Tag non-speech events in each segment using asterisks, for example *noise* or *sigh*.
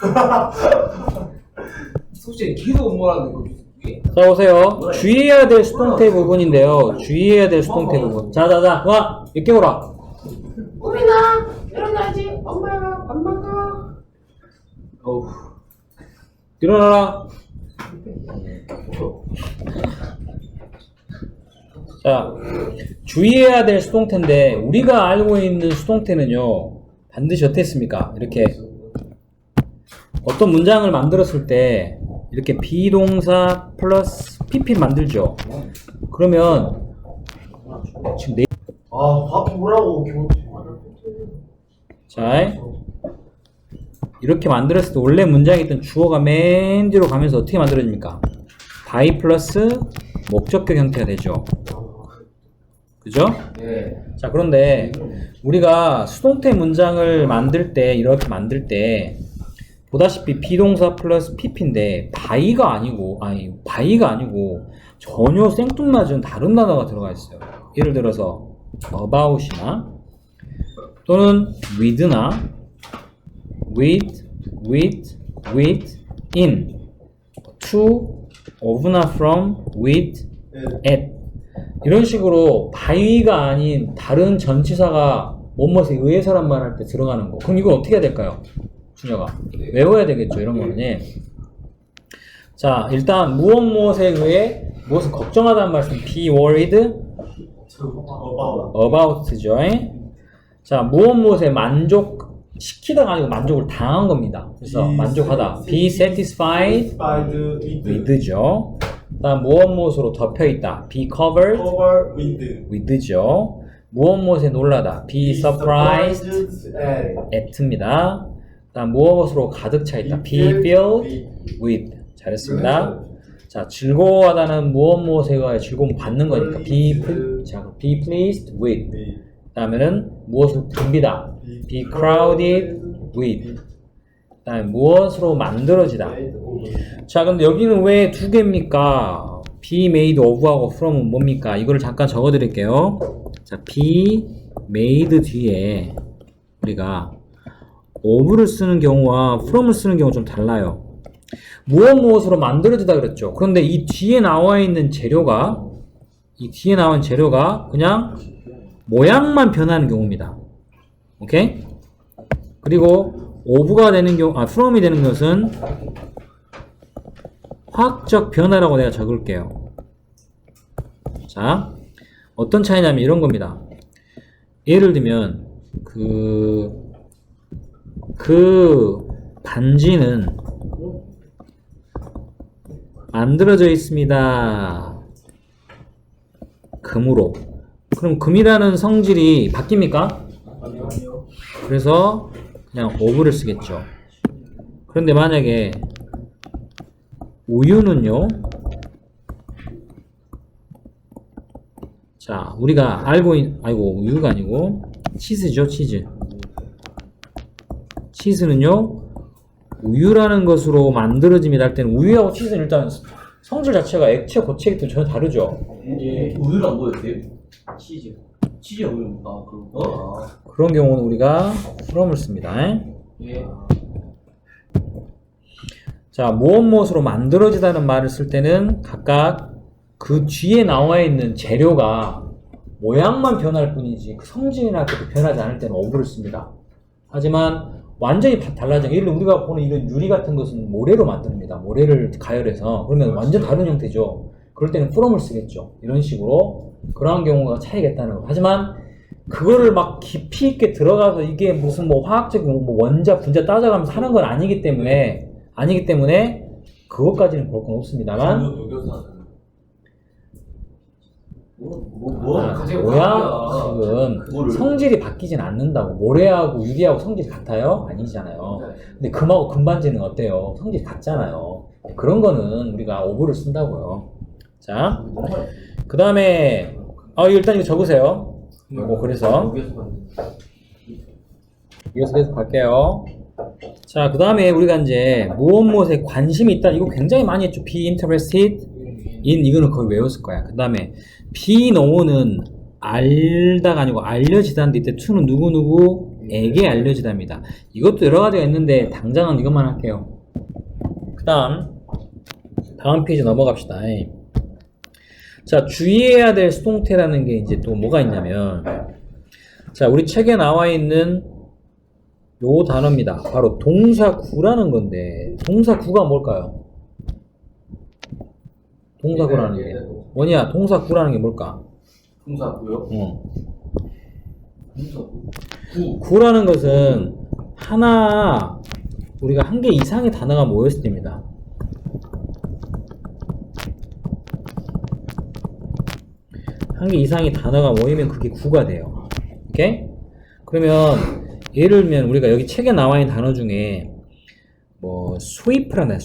*laughs* 솔직히 계속 뭐라는 거 자 보세요. 주의해야 될 수동태 부분인데요. 주의해야 될 수동태 부분. 자자자 와 이렇게 오라. 우리나 일어나지 엄마가 밥 먹어 어우 일어나라. 자 주의해야 될 수동태인데 우리가 알고 있는 수동태는요 반드시 어땠습니까? 이렇게 어떤 문장을 만들었을 때 이렇게 비동사 플러스 PP 만들죠. 그러면 지금 네 아 밥 뭐라고 기분 자, 이렇게 만들었을 때 원래 문장에 있던 주어가 맨 뒤로 가면서 어떻게 만들어집니까? by 플러스 목적격 형태가 되죠. 그죠? 예 자, 그런데 우리가 수동태 문장을 만들 때, 이렇게 만들 때, 보다시피 비동사 플러스 pp인데, by가 아니고, 아니, by가 아니고, 전혀 생뚱맞은 다른 단어가 들어가 있어요. 예를 들어서, about이나, 또는 with나, with, with, with, in, to, of나 from, with, at 이런 식으로 by가 아닌 다른 전치사가 뭐뭐에 의해서란 말할 때 들어가는 거 그럼 이걸 어떻게 해야 될까요? 준혁아 외워야 되겠죠 이런 거는 예. 자 일단 무엇 무엇에 의해 무엇을 걱정하다는 말씀 be worried about죠 예? 자 무엇 무엇에 만족 시키다가 아니고 만족을 당한 겁니다 그래서 Be 만족하다 be satisfied satisfied with with죠 다음 무엇 무엇으로 덮여 있다 be covered cover with with죠. 무엇 무엇에 놀라다. be surprised at at입니다. 다음 무엇으로 가득 차 있다. be filled with. 잘했습니다. 자, 즐거워하다는 무엇 무엇에 의하여 즐거움 받는 거니까 be, 자, be pleased with. 다음에는 무엇을 붐비다. be crowded with. 다음에 무엇으로 만들어지다. 자, 근데 여기는 왜 두 개입니까? be made of하고 from은 뭡니까? 이거를 잠깐 적어 드릴게요. 자, be made 뒤에 우리가 of를 쓰는 경우와 from을 쓰는 경우 좀 달라요. 무엇 무엇으로 만들어지다 그랬죠. 그런데 이 뒤에 나와 있는 재료가 이 뒤에 나온 재료가 그냥 모양만 변하는 경우입니다. 오케이? 그리고 of가 되는 경우, 아, from이 되는 것은 화학적 변화라고 내가 적을게요. 자, 어떤 차이냐면 이런 겁니다. 예를 들면, 그, 그 반지는 만들어져 있습니다. 금으로. 그럼 금이라는 성질이 바뀝니까? 그래서 그냥 오브를 쓰겠죠. 그런데 만약에 우유는요. 자, 우리가 알고 있, 아이고, 우유가 아니고, 치즈죠, 치즈. 치즈는요, 우유라는 것으로 만들어짐이라 할 때는 우유하고 치즈는 일단 성질 자체가 액체, 고체이기 때문에 전혀 다르죠. 예, 우유가 뭐였대요? 치즈. 치즈 우유. 아, 그런 거? 아, 그런 경우는 우리가 from을 씁니다. 예. 자, 무엇 무엇으로 만들어지다는 말을 쓸 때는 각각 그 뒤에 나와 있는 재료가 모양만 변할 뿐이지 그 성질이나 그렇게 변하지 않을 때는 어부를 씁니다. 하지만 완전히 다- 달라진 예를 들어 우리가 보는 이런 유리 같은 것은 모래로 만듭니다. 모래를 가열해서 그러면 완전 다른 형태죠. 그럴 때는 프롬을 쓰겠죠. 이런 식으로 그러한 경우가 차이가 있다는 거. 하지만 그거를 막 깊이 있게 들어가서 이게 무슨 뭐 화학적인 뭐 원자 분자 따져가면서 하는 건 아니기 때문에 아니기 때문에 그것까지는 볼 건 없습니다만 뭐, 뭐, 뭐? 아, 뭐야 가야. 지금 그거를. 성질이 바뀌진 않는다고 모래하고 유리하고 성질이 같아요? 아니잖아요 근데 금하고 금반지는 어때요? 성질이 같잖아요 그런 거는 우리가 오브를 쓴다고요 자 그 다음에 아 일단 이거 적으세요 요거 그래서 이어서 계속 갈게요. 자, 그 다음에 우리가 이제 무엇 무엇에 관심이 있다. 이거 굉장히 많이 했죠. be interested in 이거는 거의 외웠을 거야. 그 다음에 know는 알다가 아니고 알려지다인데 이때 to는 누구누구 에게 알려지답니다. 이것도 여러 가지가 있는데 당장은 이것만 할게요. 그 다음 다음 페이지 넘어갑시다. 자 주의해야 될 수동태라는 게 이제 또 뭐가 있냐면 자 우리 책에 나와 있는 요 단어입니다. 바로 동사구라는 건데 동사구가 뭘까요? 동사구라는 게 뭐냐? 동사구라는 게 뭘까? 동사고요. 어. 동사고. 구라는 것은 하나 우리가 한 개 이상의 단어가 모였을 때입니다. 한 개 이상의 단어가 모이면 그게 구가 돼요. 오케이? 그러면 예를 들면 우리가 여기 책에 나와 있는 단어 중에 뭐 sweep라는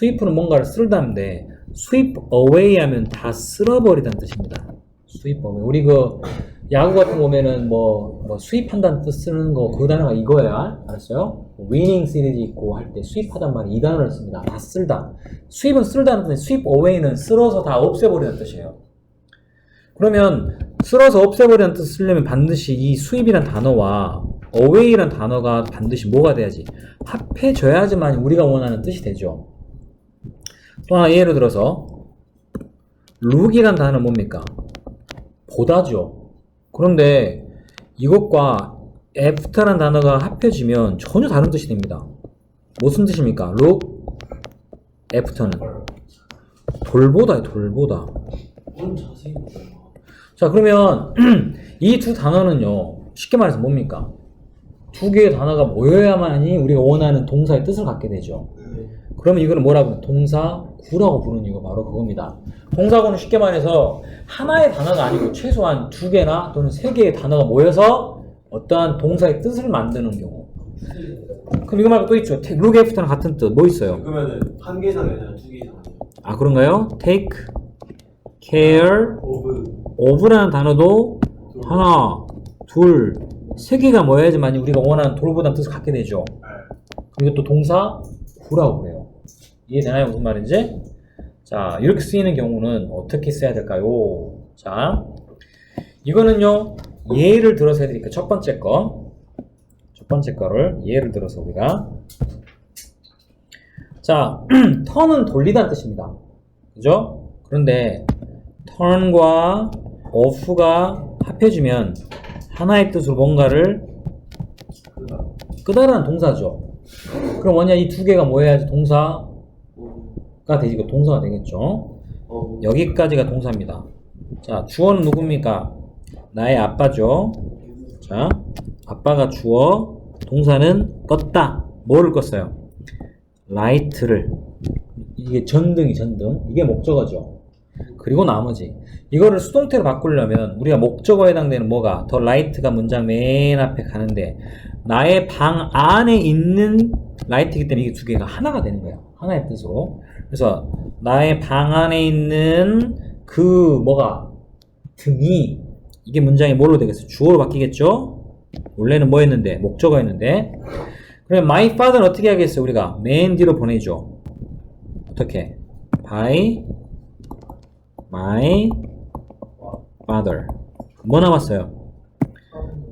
sweep. sweep는 뭔가를 쓸다는데 sweep away 하면 다 쓸어버리다는 뜻입니다. sweep. 우리 그 야구 같은 거 보면은 뭐, 뭐 수입한다는 뜻 쓰는 거 그 단어가 이거야. 알았어요? 위닝 시리즈 있고 할 때 수입하단 말이 이 단어를 씁니다. 다 쓸다. 수입은 쓸다는 뜻인데 수입 어웨이는 쓸어서 다 없애버리는 뜻이에요. 그러면 쓸어서 없애버리는 뜻 쓰려면 반드시 이 수입이란 단어와 어웨이란 단어가 반드시 뭐가 돼야지 합해져야지만 우리가 원하는 뜻이 되죠. 또 하나 예를 들어서 룩이란 단어는 뭡니까? 보다죠. 그런데 이것과 after란 단어가 합해지면 전혀 다른 뜻이 됩니다. 무슨 뜻입니까? look, after는 돌보다. 보자. 자, 그러면 *clears throat* 이 두 단어는요, 쉽게 말해서 뭡니까? 두 개의 단어가 모여야만이 우리가 원하는 동사의 뜻을 갖게 되죠. 그러면 이거는 뭐라고? 동사 구라고 부르는 이유가 바로 그겁니다. 동사구는 쉽게 말해서 하나의 단어가 아니고 최소한 두 개나 또는 세 개의 단어가 모여서 어떠한 동사의 뜻을 만드는 경우. 그럼 이거 말고 또 있죠. look after랑 같은 뜻 뭐 있어요? 그러면은 한개 이상 아니라 두개 이상. 아 그런가요? take care 오브 of라는 단어도 하나, 둘, 세 개가 모여야지만 우리가 원하는 돌보다는 뜻을 갖게 되죠. 그리고 또 동사 구라고 그래요. 이해되나요? 무슨 말인지? 자, 이렇게 쓰이는 경우는 어떻게 써야 될까요? 자, 이거는요, 예를 들어서 해드릴게요. 첫 번째 거. 첫 번째 거를 예를 들어서 우리가. 자, *clears throat* 턴은 돌리다는 뜻입니다. 그죠? 그런데 turn과 off가 합해지면 하나의 뜻으로 뭔가를 끄다라는 동사죠. 그럼 뭐냐 이 두 개가 모여야지 동사 가그 동사가 되겠죠. 어. 여기까지가 동사입니다. 자 주어는 누굽니까? 나의 아빠죠. 자 아빠가 주어 동사는 껐다. 뭐를 껐어요? 라이트를 이게 전등이 전등 이게 목적어죠. 그리고 나머지 이거를 수동태로 바꾸려면 우리가 목적어에 해당되는 뭐가 더 라이트가 문장 맨 앞에 가는데 나의 방 안에 있는 라이트이기 때문에 이게 두 개가 하나가 되는 거예요. 하나의 뜻으로. 그래서 나의 방 안에 있는 그 뭐가 등이 이게 문장이 뭘로 되겠어요? 주어로 바뀌겠죠? 원래는 뭐였는데 목적어였는데 그러면 my father는 어떻게 하겠어요? 우리가 맨 뒤로 보내죠. 어떻게? by my father. 뭐 남았어요?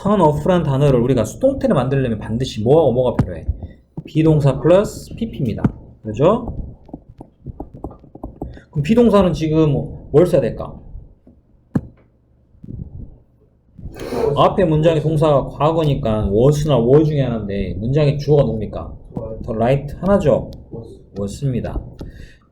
turn off라는 단어를 우리가 수동태를 만들려면 반드시 뭐하고 뭐가 필요해? 비동사 플러스 pp입니다. 그죠? 그럼 비동사는 지금 뭘 써야 될까? 앞에 문장의 동사가 과거니까 was나 were 중에 하나인데 문장의 주어가 누굽니까? 더 right 하나죠? was입니다.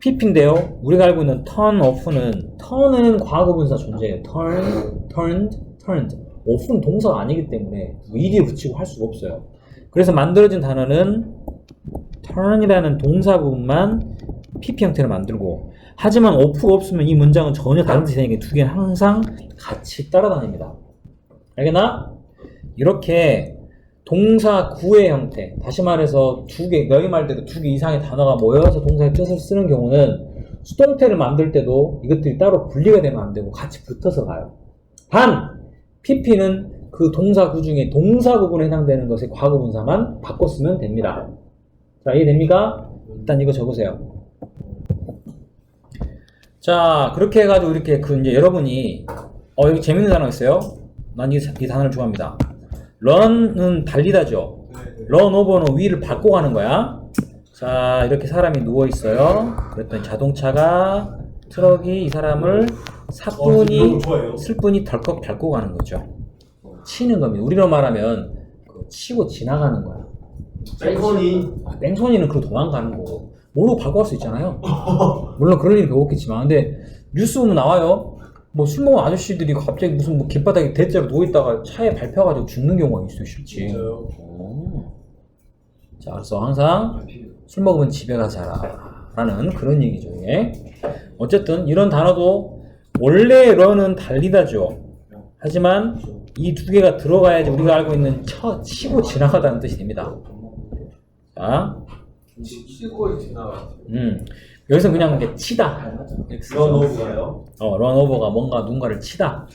pp인데요. 우리가 알고 있는 turn off는 turn은 과거 분사 존재해요. turn, turned, turned. off는 동사가 아니기 때문에 ed 붙이고 할 수가 없어요. 그래서 만들어진 단어는 turn이라는 동사 부분만 pp 형태로 만들고 하지만 off가 없으면 이 문장은 전혀 다른 뜻이 되니까 두 개는 항상 같이 따라다닙니다. 알겠나? 이렇게 동사 구의 형태, 다시 말해서 두 개, 너희 말대로 두 개 이상의 단어가 모여서 동사의 뜻을 쓰는 경우는 수동태를 만들 때도 이것들이 따로 분리가 되면 안 되고 같이 붙어서 가요. 단, pp는 그 동사 구 중에 동사 부분에 해당되는 것의 과거 분사만 바꿔 쓰면 됩니다. 자, 이해됩니까? 일단 이거 적으세요. 자, 그렇게 해가지고 이렇게 그 이제 여러분이 어, 여기 재밌는 단어 있어요. 난 이, 이 단어를 좋아합니다. run은 달리다죠. 네. run over는 위를 밟고 가는 거야. 자, 이렇게 사람이 누워 있어요. 그랬더니 자동차가 트럭이 이 사람을 사뿐히 좋아해요. 슬픈이 덜컥 밟고 가는 거죠. 치는 겁니다. 우리로 말하면 그 치고 지나가는 거야. 셀컨이 아, 땡손이는 그로 도망가는 거고 모르고 밟고 갈수 있잖아요. 물론 그럴 일이 없겠지만 근데 뉴스 보면 나와요. 뭐 술 먹은 아저씨들이 갑자기 무슨 뭐 길바닥에 대자로 누워 있다가 차에 밟혀가지고 죽는 경우가 있어 실제. 진짜요? 자, 그래서 항상 술 먹으면 집에 가서 자라 라는 그런 얘기죠. 예. 어쨌든 이런 단어도 원래 런은 달리다죠. 하지만 이 두 개가 들어가야지 우리가 알고 있는 쳐 치고 지나가다는 뜻이 됩니다. 자, 지나가. 음, 여기서 그냥 이렇게 치다. 런오브가요? 어, 런오버가 뭔가 누군가를 치다.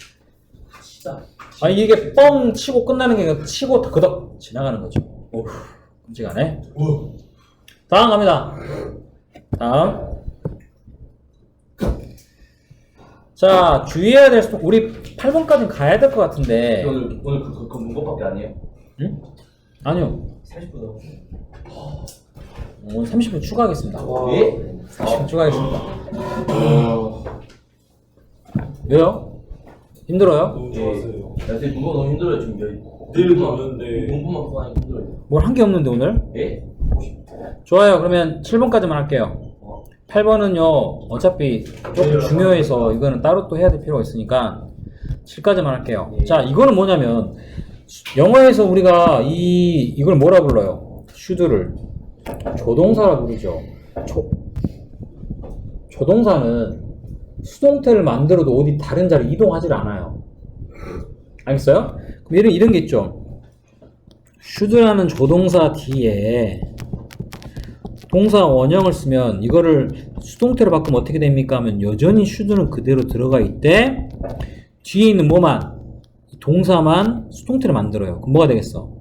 치다. 아 이게 뻥 치고 끝나는 게 아니라 치고 그덕 지나가는 거죠. 오우, 끔찍하네. 오. 다음 갑니다. 다음. 자, 주의해야 될 수, 우리 8번까지 가야 될 것 같은데. 오늘 오늘 그, 그, 그 문법밖에 아니에요? 응? 아니요. 30분 넘었어. 오늘 30분 추가하겠습니다. 예? 30분 추가하겠습니다. 왜요? 힘들어요? 너무 좋았어요. 야, 근데 문법 너무 힘들어요 지금. 내일도 오는데 문법만 구하니 힘들어요. 뭘 한 게 없는데 오늘? 예? 좋아요. 그러면 7번까지만 할게요. 8번은요, 어차피 조금 중요해서 이거는 따로 또 해야 될 필요가 있으니까 7까지만 할게요. 자, 이거는 뭐냐면, 영어에서 우리가 이, 이걸 뭐라 불러요? 슈드를. 조동사라 부르죠. 조, 조동사는 수동태를 만들어도 어디 다른 자리로 이동하질 않아요. 알겠어요? 그럼 이런, 이런 게 있죠. 슈드라는 조동사 뒤에 동사 원형을 쓰면 이거를 수동태로 바꾸면 어떻게 됩니까? 하면 여전히 슈드는 그대로 들어가 있대 뒤에 있는 뭐만 동사만 수동태로 만들어요. 그럼 뭐가 되겠어?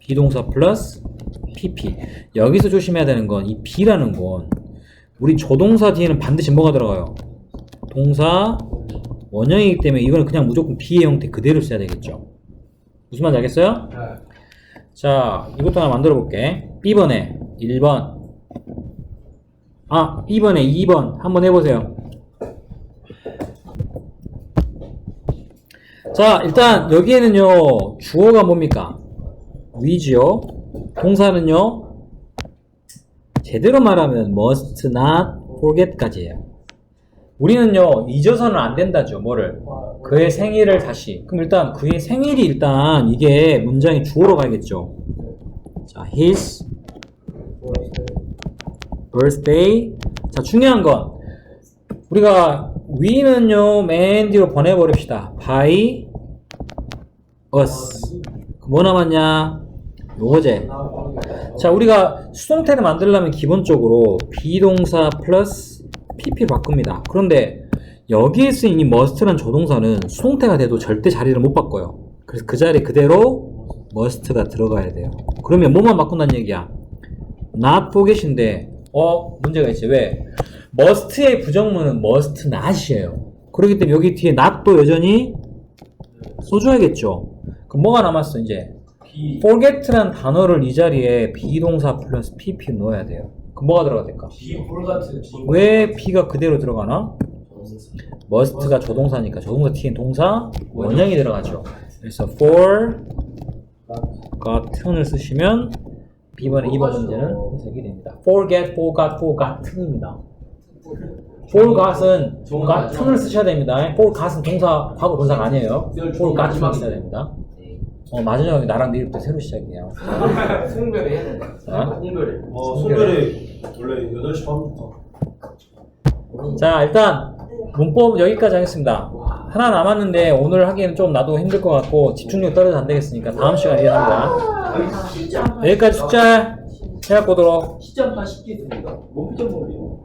비동사 플러스 pp 여기서 조심해야 되는 건 이 b라는 건 우리 조동사 뒤에는 반드시 뭐가 들어가요? 동사 원형이기 때문에 이거는 그냥 무조건 b의 형태 그대로 써야 되겠죠. 무슨 말인지 알겠어요? 네. 자, 이것도 하나 만들어 볼게. B번에 1번. 아, B번에 2번. 한번 해보세요. 자, 일단 여기에는요, 주어가 뭡니까? 위지요. 동사는요, 제대로 말하면 must not forget까지예요. 우리는요, 잊어서는 안 된다죠, 뭐를. 그의 생일을 다시. 그럼 일단 그의 생일이 일단 이게 문장이 주어로 가야겠죠. 자, his birthday. 자, 중요한 건 우리가 we는요 맨 뒤로 보내버립시다. by us. 뭐 남았냐? 요거제. 자, 우리가 수동태를 만들려면 기본적으로 비동사 플러스 pp 바꿉니다. 그런데 여기에 쓰인 이 must란 조동사는 수동태가 돼도 절대 자리를 못 바꿔요. 그래서 그 자리에 그대로 must가 들어가야 돼요. 그러면 뭐만 바꾼다는 얘기야? not forget인데 어 문제가 있지 왜? Must의 부정문은 must not이에요. 그렇기 때문에 여기 뒤에 not도 여전히 써줘야겠죠. 그럼 뭐가 남았어 이제? 비 forget란 단어를 이 자리에 비동사 플러스 pp 넣어야 돼요. 그럼 뭐가 들어가 될까? 왜 B가 그대로 들어가나? must가 조동사니까 조동사 T엔 동사 원형이 들어가죠. 그래서 for gotten을 쓰시면 B번에 2번 문제는 해석이 됩니다. forget, forgot, forgotten입니다. Forgot은 gotten을 쓰셔야 됩니다. forgot은 동사, 과거 동사가 아니에요. forgotten을 써야 됩니다. 어, 맞아요. 나랑 내일부터 새로 시작이에요. *laughs* 승별이 해야 된다. 자, 홍별에. 어 손별에 원래 8시 반부터 자, 일단 문법 여기까지 하겠습니다. 하나 남았는데 오늘 하기에는 좀 나도 힘들 것 같고 집중력 떨어져 안 되겠으니까 다음 시간에 이해합니다. 여기까지 숫자 해갖고 오도록 시점 다 쉽게 듭니다. 몸점 모르요